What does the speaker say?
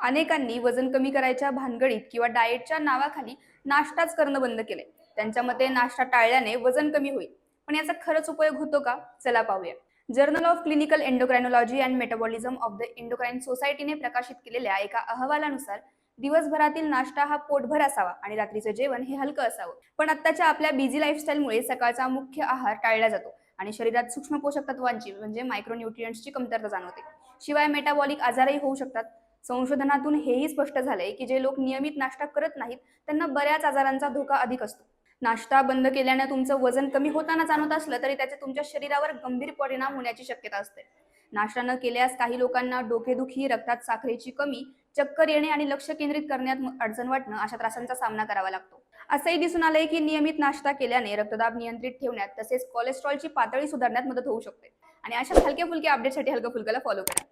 अनेकांनी वजन कमी करायच्या भानगडीत किंवा डाएटच्या नावाखाली नाश्ताच करणं बंद केले. त्यांच्या मते नाश्ता टाळल्याने वजन कमी होईल. पण याचा खरंच उपयोग होतो का? चला पाहूया. Journal of clinical endocrinology and metabolism of the endocrine सोसायटीने प्रकाशित केलेल्या एका अहवालानुसार दिवसभरातील नाश्ता हा पोटभर असावा आणि रात्रीचं जेवण हे हलकं असावं. पण आत्ताच्या आपल्या बिझी लाईफस्टाईलमुळे सकाळचा मुख्य आहार टाळला जातो आणि शरीरात सूक्ष्म पोषक तत्वांची म्हणजे मायक्रोन्युट्रियंट्सची कमतरता जाणवते. शिवाय मेटाबॉलिक आजारही होऊ शकतात. संशोधनातून हेही स्पष्ट झालंय की जे लोक नियमित नाश्ता करत नाहीत त्यांना बऱ्याच आजारांचा धोका अधिक असतो. नाश्ता बंद केल्याने तुमचं वजन कमी होताना जाणवत असलं तरी त्याचे तुमच्या शरीरावर गंभीर परिणाम होण्याची शक्यता असते. नाश्ता न केल्यास काही लोकांना डोकेदुखी रक्तात साखरेची कमी चक्कर येणे आणि लक्ष केंद्रित करण्यात अडचण वाटणं अशा त्रासांचा सामना करावा लागतो. असंही दिसून आलंय की नियमित नाश्ता केल्याने रक्तदाब नियंत्रित ठेवण्यात तसेच कोलेस्ट्रॉलची पातळी सुधारण्यात मदत होऊ शकते. आणि अशा हलक्या फुलक्या अपडेटसाठी हलकं फुलकला फॉलो करा.